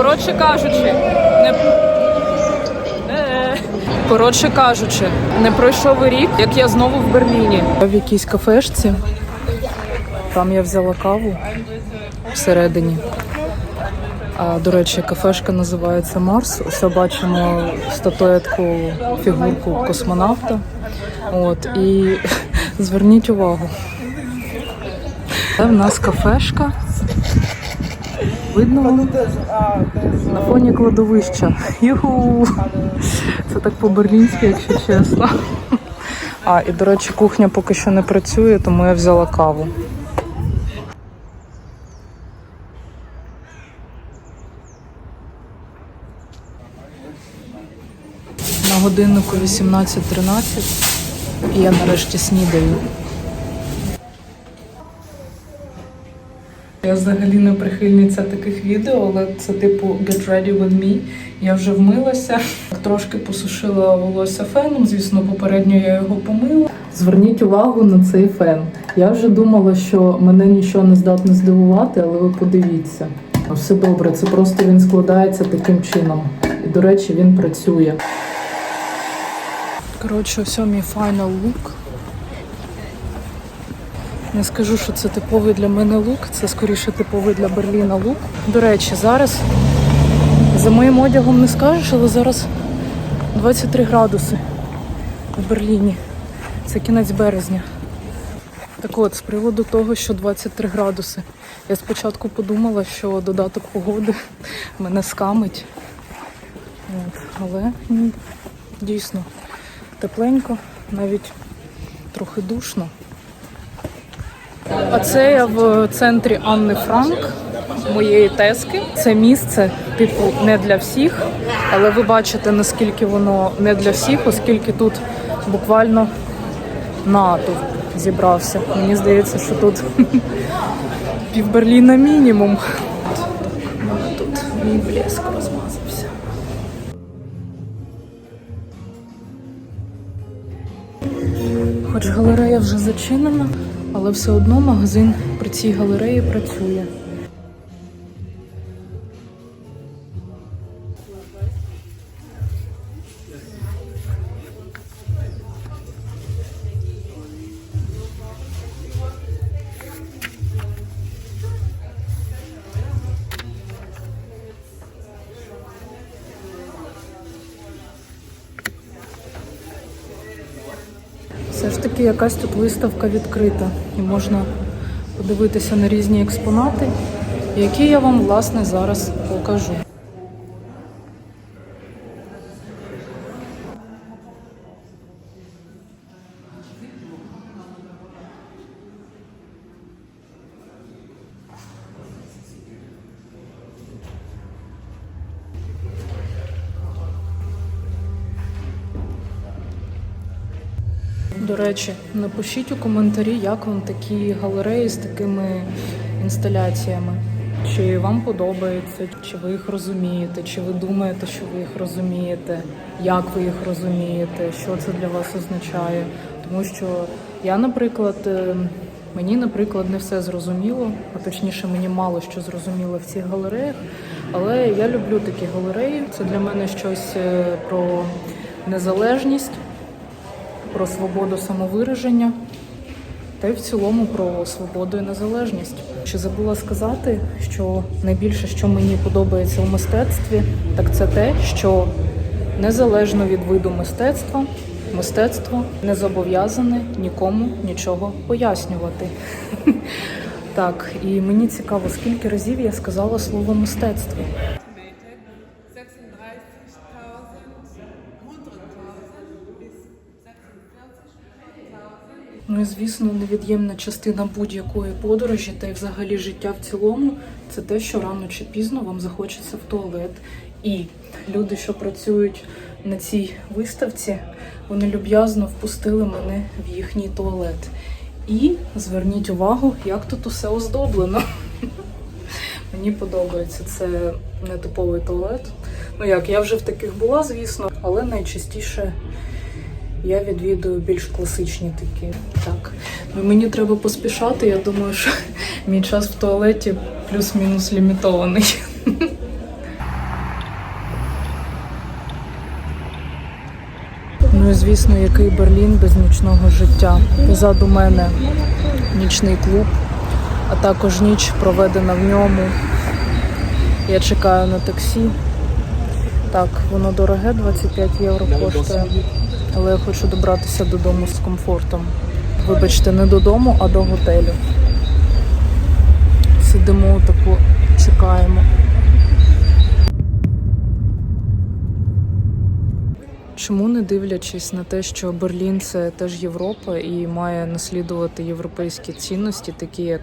Коротше кажучи, не Е. коротше кажучи, не пройшов рік, як я знову в Берліні. В якійсь кафешці. Там я взяла каву всередині. А, до речі, кафешка називається Марс. Ось бачимо статуетку, фігурку космонавта. От, і зверніть увагу. Це в нас кафешка. Видно? На фоні кладовища. Юху! Це так по-берлінськи, якщо чесно. А, і до речі, кухня поки що не працює, тому я взяла каву. На годиннику 18.13 і я нарешті снідаю. Я взагалі не прихильниця таких відео, але це типу Get ready with me. Я вже вмилася, трошки посушила волосся феном. Звісно, попередньо я його помила. Зверніть увагу на цей фен. Я вже думала, що мене нічого не здатне здивувати, але ви подивіться. Все добре, це просто він складається таким чином. І, до речі, він працює. Коротше, ось мій final look. Не скажу, що це типовий для мене лук, це скоріше типовий для Берліна лук. До речі, зараз за моїм одягом не скажеш, але зараз 23 градуси в Берліні. Це кінець березня. Так от, з приводу того, що 23 градуси. Я спочатку подумала, що додаток погоди мене скамить. От. Але дійсно тепленько, навіть трохи душно. А це я в центрі Анни Франк, моєї тески. Це місце, типу, не для всіх, але ви бачите, наскільки воно не для всіх, оскільки тут буквально натовп зібрався. Мені здається, що тут пів Берліна мінімум. Тут мій блеск розмазався. Хоч галерея вже зачинена, але все одно магазин при цій галереї працює. Все ж таки якась тут виставка відкрита і можна подивитися на різні експонати, які я вам власне зараз покажу. Речі, напишіть у коментарі, як вам такі галереї з такими інсталяціями. Чи вам подобається, чи ви їх розумієте, чи ви думаєте, що ви їх розумієте, як ви їх розумієте, що це для вас означає. Тому що я, наприклад, е, мені, наприклад, не все зрозуміло, а точніше, мені мало що зрозуміло в цих галереях. Але я люблю такі галереї. Це для мене щось е, про незалежність про свободу самовираження та й в цілому про свободу і незалежність. Ще забула сказати, що найбільше, що мені подобається у мистецтві, так це те, що незалежно від виду мистецтва, мистецтво не зобов'язане нікому нічого пояснювати. Так, і мені цікаво, скільки разів я сказала слово мистецтво. Ну і звісно, невід'ємна частина будь-якої подорожі та й взагалі життя в цілому це те, що рано чи пізно вам захочеться в туалет. І люди, що працюють на цій виставці, вони люб'язно впустили мене в їхній туалет. І зверніть увагу, як тут усе оздоблено. Мені подобається, це не типовий туалет. Ну як, я вже в таких була, звісно, але найчастіше я відвідую більш класичні такі. Так ну, мені треба поспішати. Я думаю, що мій час в туалеті плюс-мінус лімітований. Ну і звісно, який Берлін без нічного життя. Позаду мене нічний клуб, а також ніч проведена в ньому. Я чекаю на таксі. Так, воно дороге, 25 євро коштує. Але я хочу добратися додому з комфортом. Вибачте, не додому, а до готелю. Сидимо таку, чекаємо. Чому не дивлячись на те, що Берлін це теж Європа і має наслідувати європейські цінності, такі як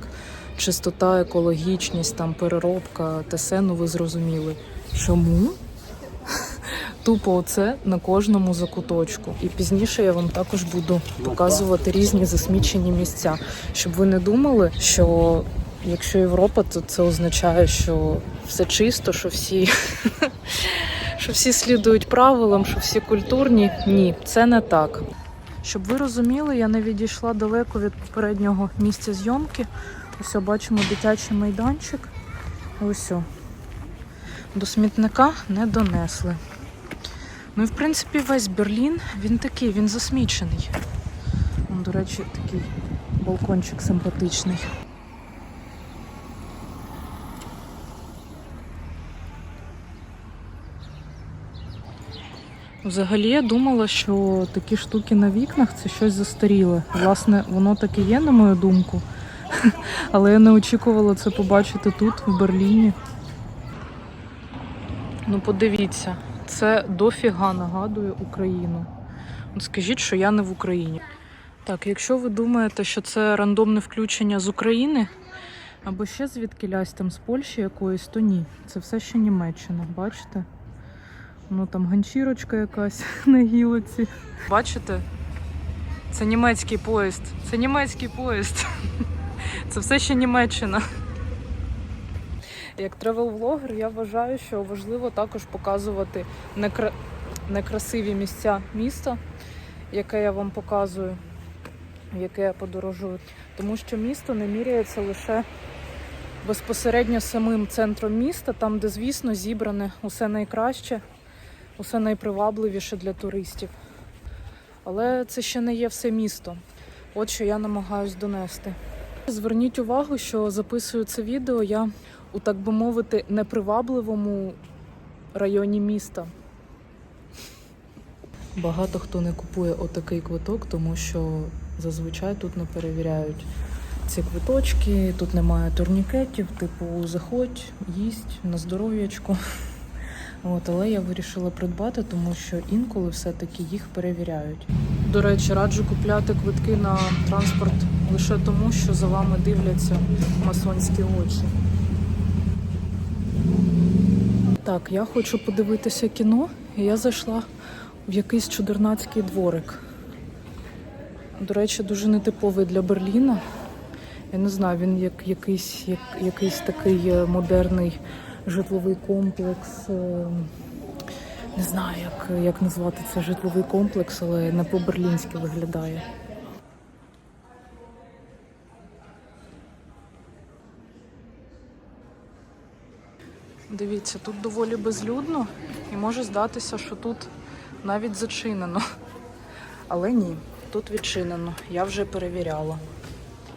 чистота, екологічність, там переробка все, ну ви зрозуміли. Чому? Тупо оце на кожному закуточку. І пізніше я вам також буду показувати різні засмічені місця, щоб ви не думали, що якщо Європа, то це означає, що все чисто, що всі, що всі слідують правилам, що всі культурні. Ні, це не так. Щоб ви розуміли, я не відійшла далеко від попереднього місця зйомки. Ось бачимо дитячий майданчик. Ось. До смітника не донесли. Ну і в принципі весь Берлін він такий, він засмічений. Вон, До речі, такий балкончик симпатичний. Взагалі я думала, що такі штуки на вікнах це щось застаріле. Власне, воно так і є, на мою думку. Але я не очікувала це побачити тут, в Берліні. Ну, подивіться, це дофіга нагадує Україну. От скажіть, що я не в Україні. Так, якщо ви думаєте, що це рандомне включення з України, або ще звідкилясь там з Польщі якоїсь, то ні. Це все ще Німеччина, бачите? Ну там ганчірочка якась на гілоці. Бачите? Це німецький поїзд. Це німецький поїзд. Це все ще Німеччина. Як тревел-влогер, я вважаю, що важливо також показувати некра... некрасиві місця міста, яке я вам показую, яке я подорожую. Тому що місто не міряється лише безпосередньо самим центром міста, там, де, звісно, зібране усе найкраще, усе найпривабливіше для туристів. Але це ще не є все місто. От що я намагаюсь донести. Зверніть увагу, що записую це відео я у так би мовити непривабливому районі міста. Багато хто не купує отакий квиток, тому що зазвичай тут не перевіряють ці квиточки, тут немає турнікетів, типу заходь, їсть на здоров'ячку. От, але я вирішила придбати, тому що інколи все-таки їх перевіряють. До речі, раджу купляти квитки на транспорт лише тому, що за вами дивляться масонські очі. Так, я хочу подивитися кіно, і я зайшла в якийсь чудернацький дворик. До речі, дуже нетиповий для Берліна. Я не знаю, він як якийсь, як, якийсь такий е, модерний житловий комплекс. е, Не знаю, як, як назвати це житловий комплекс, але не по-берлінськи виглядає. Дивіться, тут доволі безлюдно і може здатися, що тут навіть зачинено. Але ні, тут відчинено. Я вже перевіряла.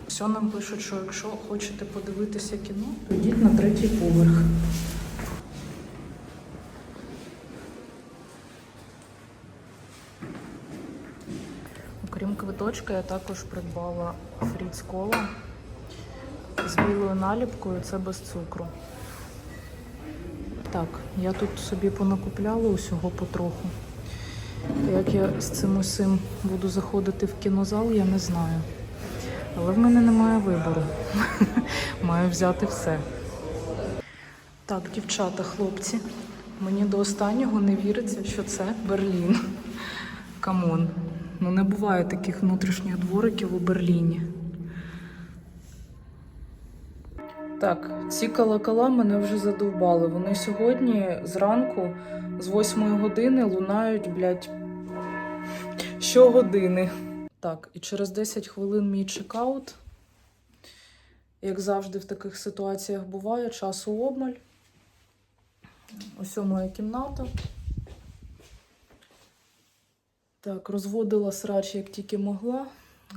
Все нам пишуть, що якщо хочете подивитися кіно, то йдіть на третій поверх. Окрім квиточка, я також придбала фріц кола з білою наліпкою, це без цукру. Так, я тут собі понакупляла усього потроху. Як я з цим усім буду заходити в кінозал, я не знаю. Але в мене немає вибору. Маю взяти все. Так, дівчата, хлопці, мені до останнього не віриться, що це Берлін. Камон. Ну не буває таких внутрішніх двориків у Берліні. Так, ці колокола мене вже задовбали. Вони сьогодні зранку з 8 години лунають, блядь, щогодини. Так, і через 10 хвилин мій чекаут. Як завжди в таких ситуаціях буває, часу обмаль. Ось моя кімната. Так, розводила срач як тільки могла,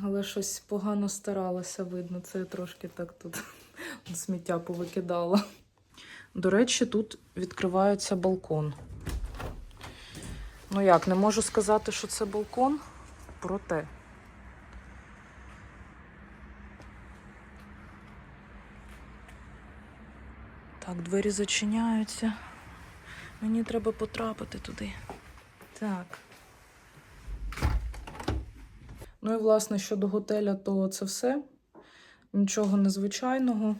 але щось погано старалася, видно. Це я трошки так тут сміття повикидала. До речі, тут відкривається балкон. Ну як, не можу сказати, що це балкон, проте. Так, двері зачиняються. Мені треба потрапити туди. Так. Ну і власне щодо готеля, то це все. Нічого незвичайного.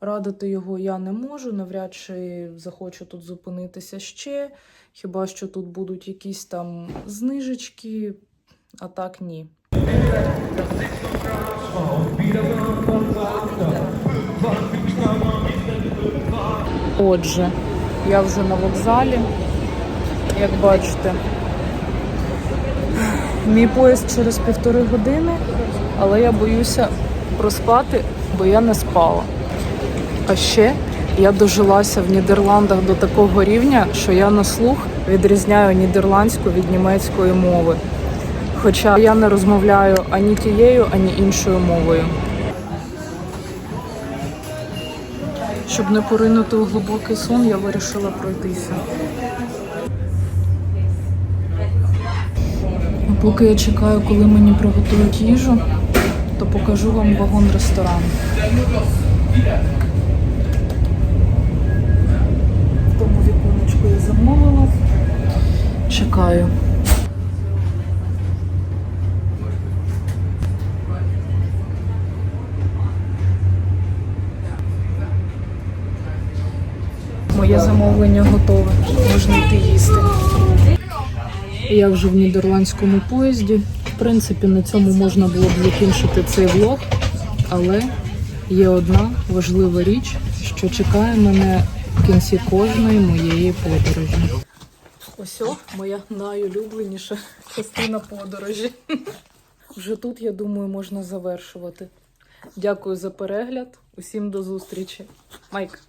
Радити його я не можу. Навряд чи захочу тут зупинитися ще. Хіба що тут будуть якісь там знижечки, а так ні. Отже, я вже на вокзалі, як бачите. Мій поїзд через півтори години, але я боюся проспати, бо я не спала. А ще я дожилася в Нідерландах до такого рівня, що я на слух відрізняю нідерландську від німецької мови. Хоча я не розмовляю ані тією, ані іншою мовою. Щоб не поринути у глибокий сон, я вирішила пройтися. Поки я чекаю, коли мені приготують їжу, то покажу вам вагон ресторану. В тому віконечку я замовила. Чекаю. Моє замовлення готове. Можна йти їсти. Я вже в нідерландському поїзді. В принципі, на цьому можна було б закінчити цей влог, але є одна важлива річ, що чекає мене в кінці кожної моєї подорожі. Ось о, моя найулюбленіша частина подорожі. Вже тут, я думаю, можна завершувати. Дякую за перегляд. Усім до зустрічі. Майк.